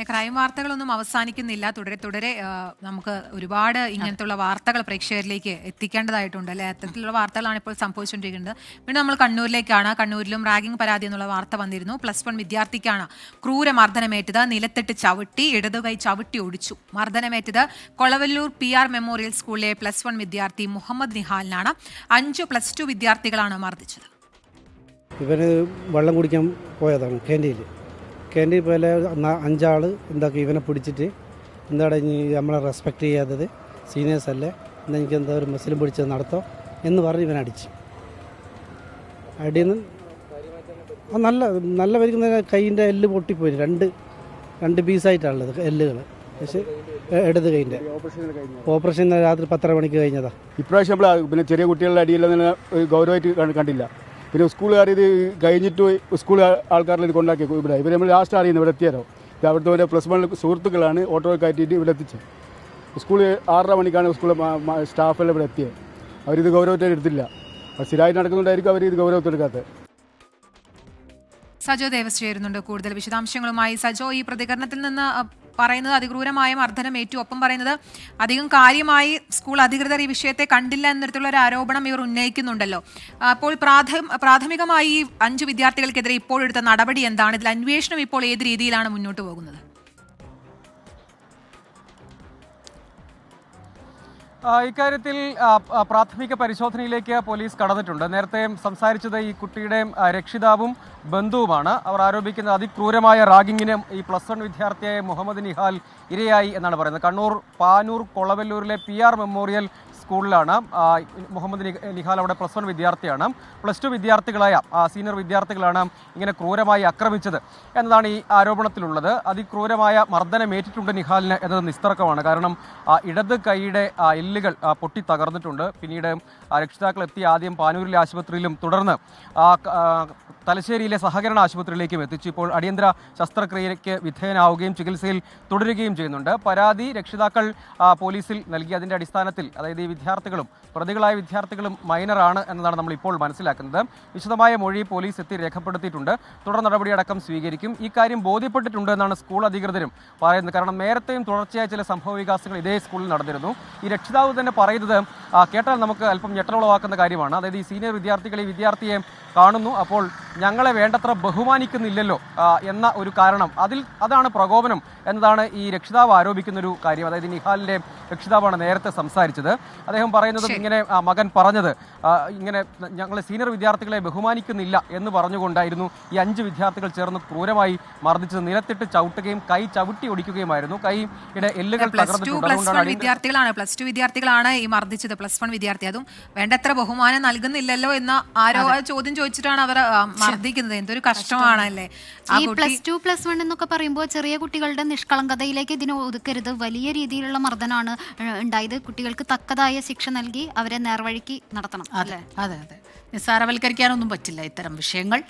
അങ്ങനെ ക്രൈം വാർത്തകളൊന്നും അവസാനിക്കുന്നില്ല. തുടരെ തുടരെ നമുക്ക് ഒരുപാട് ഇങ്ങനത്തുള്ള വാർത്തകൾ പ്രേക്ഷകരിലേക്ക് എത്തിക്കേണ്ടതായിട്ടുണ്ട് അല്ലെ? അത്തരത്തിലുള്ള വാർത്തകളാണ് ഇപ്പോൾ സംഭവിച്ചുകൊണ്ടിരിക്കുന്നത്. പിന്നെ നമ്മൾ കണ്ണൂരിലേക്കാണ്. കണ്ണൂരിലും റാഗിംഗ് പരാതി എന്നുള്ള വാർത്ത വന്നിരുന്നു. പ്ലസ് വൺ വിദ്യാർത്ഥിക്കാണ് ക്രൂര മർദ്ദനമേറ്റത് നിലത്തിട്ട് ചവിട്ടി ഇടതുകൈ ചവിട്ടി ഒടിച്ചു. മർദ്ദനമേറ്റത് കൊളവല്ലൂർ പി ആർ മെമ്മോറിയൽ സ്കൂളിലെ പ്ലസ് വൺ വിദ്യാർത്ഥി മുഹമ്മദ് നിഹാലിനാണ്. അഞ്ചു പ്ലസ് ടു വിദ്യാർത്ഥികളാണ് മർദ്ദിച്ചത്. ഇവന് വെള്ളം കുടിക്കാൻ പോയതാണ് ക്യാന്റീനിൽ ക്യാന്റീൻ പോലെ അഞ്ചാൾ എന്താക്കി ഇവനെ പിടിച്ചിട്ട് എന്താടാ ഇനി നമ്മളെ റെസ്പെക്റ്റ് ചെയ്യാത്തത്? സീനിയേഴ്സ് അല്ലേ? എന്നാൽ എനിക്ക് എന്താ ഒരു മുസ്ലിം പിടിച്ചത് നടത്തോ? എന്ന് പറഞ്ഞ് ഇവൻ അടിച്ചു. അടിയെന്ന് ആ നല്ല നല്ല വരിക്കുന്ന കൈയിന്റെ എല്ല് പൊട്ടിപ്പോയി. രണ്ട് രണ്ട് പീസായിട്ടാണുള്ളത് എല്ലുകൾ. പക്ഷേ ഇടത് കൈന്റെ ഓപ്പറേഷൻ രാത്രി പത്തര മണിക്ക് കഴിഞ്ഞതാ. ഇപ്രാവശ്യം നമ്മൾ പിന്നെ ചെറിയ കുട്ടികളുടെ അടിയിൽ ഗൗരവമായിട്ട് കണ്ടില്ല. പിന്നെ സ്കൂളുകാർ ഇത് കഴിഞ്ഞിട്ട് സ്കൂൾ ആൾക്കാരിൽ ഇത് കൊണ്ടാക്കി ഇവിടെ. ഇവർ നമ്മൾ ലാസ്റ്റ് അറിയുന്നത് ഇവിടെ എത്തിയാലോ ഇത് അവിടുത്തെ ഒരു പ്ലസ് വൺ സുഹൃത്തുക്കളാണ് ഓട്ടോ കയറ്റിയിട്ട് ഇവിടെ എത്തിച്ചത്. സ്കൂൾ ആറര മണിക്കാണ് സ്കൂൾ സ്റ്റാഫെല്ലാം ഇവിടെ എത്തിയത്. അവരിത് ഗൗരവത്തോടെ എടുത്തില്ല. സ്ഥിരമായിട്ട് നടക്കുന്നുണ്ടായിരിക്കും അവർ ഇത് ഗൗരവത്തെടുക്കാത്തത് സജോ ദേവസ് ചേരുന്നുണ്ട് കൂടുതൽ വിശദാംശങ്ങളുമായി സജോ ഈ പ്രതികരണത്തിൽ നിന്ന് പറയുന്നത് അതിക്രൂരമായ മർദ്ദനമേറ്റു ഒപ്പം പറയുന്നത് അധികം കാര്യമായി സ്കൂൾ അധികൃതർ ഈ വിഷയത്തെ കണ്ടില്ല എന്നിടത്തുള്ള ഒരു ആരോപണം ഇവർ ഉന്നയിക്കുന്നുണ്ടല്ലോ. അപ്പോൾ പ്രാഥമികമായി അഞ്ച് വിദ്യാർത്ഥികൾക്കെതിരെ ഇപ്പോൾ എടുത്ത നടപടി എന്താണ്? ഇതിൽ അന്വേഷണം ഇപ്പോൾ ഏത് രീതിയിലാണ് മുന്നോട്ട് പോകുന്നത്? ഇക്കാര്യത്തിൽ പ്രാഥമിക പരിശോധനയിലേക്ക് പോലീസ് കടന്നിട്ടുണ്ട്. നേരത്തെ സംസാരിച്ചത് ഈ കുട്ടിയുടെയും രക്ഷിതാവും ബന്ധുവുമാണ്. അവർ ആരോപിക്കുന്നത് അതിക്രൂരമായ റാഗിങ്ങിന് ഈ പ്ലസ് വൺ വിദ്യാർത്ഥിയായ മുഹമ്മദ് നിഹാൽ ഇരയായി എന്നാണ് പറയുന്നത്. കണ്ണൂർ പാനൂർ കൊളവല്ലൂരിലെ പി മെമ്മോറിയൽ സ്കൂളിലാണ്. മുഹമ്മദ് നിഹാൽ അവിടെ പ്ലസ് വൺ വിദ്യാർത്ഥിയാണ്. പ്ലസ് ടു വിദ്യാർത്ഥികളായ സീനിയർ വിദ്യാർത്ഥികളാണ് ഇങ്ങനെ ക്രൂരമായി ആക്രമിച്ചത് എന്നതാണ് ഈ ആരോപണത്തിലുള്ളത്. അതിക്രൂരമായ മർദ്ദനമേറ്റിട്ടുണ്ട് നിഹാലിന് എന്നത് നിസ്തർക്കമാണ്. കാരണം ഇടത് കൈയുടെ എല്ലുകൾ പൊട്ടി തകർന്നിട്ടുണ്ട്. പിന്നീട് രക്ഷിതാക്കൾ എത്തി ആദ്യം പാനൂരിലെ ആശുപത്രിയിലും തുടർന്ന് തലശ്ശേരിയിലെ സഹകരണ ആശുപത്രിയിലേക്കും എത്തിച്ചു. ഇപ്പോൾ അടിയന്തര ശസ്ത്രക്രിയയ്ക്ക് വിധേയനാവുകയും ചികിത്സയിൽ തുടരുകയും ചെയ്യുന്നുണ്ട്. പരാതി രക്ഷിതാക്കൾ പോലീസിൽ നൽകി. അതിന്റെ അടിസ്ഥാനത്തിൽ അതായത് ഈ വിദ്യാർത്ഥികളും പ്രതികളായ വിദ്യാർത്ഥികളും മൈനറാണ് എന്നതാണ് നമ്മൾ ഇപ്പോൾ മനസ്സിലാക്കുന്നത്. വിശദമായ മൊഴി പോലീസ് എത്തി രേഖപ്പെടുത്തിയിട്ടുണ്ട്. തുടർ നടപടിയടക്കം സ്വീകരിക്കും. ഈ കാര്യം ബോധ്യപ്പെട്ടിട്ടുണ്ട് എന്നാണ് സ്കൂൾ അധികൃതരും പറയുന്നത്. കാരണം നേരത്തെയും തുടർച്ചയായ ചില സംഭവ വികാസങ്ങൾ ഇതേ സ്കൂളിൽ നടന്നിരുന്നു. ഈ രക്ഷിതാവ് തന്നെ പറയുന്നത് കേട്ടാൽ നമുക്ക് അല്പം ഞെട്ടലുളവാക്കുന്ന കാര്യമാണ്. അതായത് ഈ സീനിയർ വിദ്യാർത്ഥികൾ ഈ വിദ്യാർത്ഥിയെ കാണുന്നു. അപ്പോൾ ഞങ്ങളെ വേണ്ടത്ര ബഹുമാനിക്കുന്നില്ലല്ലോ എന്ന ഒരു കാരണം. അതിൽ അതാണ് പ്രകോപനം എന്നതാണ് ഈ രക്ഷിതാവ് ആരോപിക്കുന്ന ഒരു കാര്യം. അതായത് നിഹാലിന്റെ രക്ഷിതാവാണ് നേരത്തെ സംസാരിച്ചത്. അദ്ദേഹം പറയുന്നത് ഇങ്ങനെ മകൻ പറഞ്ഞത് ഇങ്ങനെ ഞങ്ങളെ സീനിയർ വിദ്യാർത്ഥികളെ ബഹുമാനിക്കുന്നില്ല എന്ന് പറഞ്ഞുകൊണ്ടായിരുന്നു ഈ അഞ്ച് വിദ്യാർത്ഥികൾ ചേർന്ന് ക്രൂരമായി മർദ്ദിച്ചത്. നിലത്തിട്ട് ചവിട്ടുകയും കൈ ചവിട്ടി ഒടിക്കുകയുമായിരുന്നു. കൈയുടെ എല്ലുകൾ തകർന്നിട്ടുണ്ട്. വിദ്യാർത്ഥികളാണ്. പ്ലസ് ടു വിദ്യാർത്ഥികളാണ് ഈ മർദ്ദിച്ചത്. പ്ലസ് വൺ വിദ്യാർത്ഥി. അതും വേണ്ടത്ര ബഹുമാനം നൽകുന്നില്ലല്ലോ എന്ന ആരോ ചോദ്യം ചോദിച്ചിട്ടാണ് അവർ ആ, മർദ്ദിക്കുന്നത് എന്തൊരു കഷ്ടമാണല്ലേ? ഈ പ്ലസ് ടു പ്ലസ് വൺ എന്നൊക്കെ പറയുമ്പോൾ ചെറിയ കുട്ടികളുടെ നിഷ്കളങ്കതയിലേക്ക് ഇതിനെ ഒതുക്കരുത്. വലിയ രീതിയിലുള്ള മർദ്ദനാണ് ഉണ്ടായത്. കുട്ടികൾക്ക് തക്കതായ ശിക്ഷ നൽകി അവരെ നേർവഴിക്ക് നടത്തണം അതെ അതെ അതെ. നിസ്സാരവൽക്കരിക്കാനൊന്നും പറ്റില്ല ഇത്തരം വിഷയങ്ങൾ.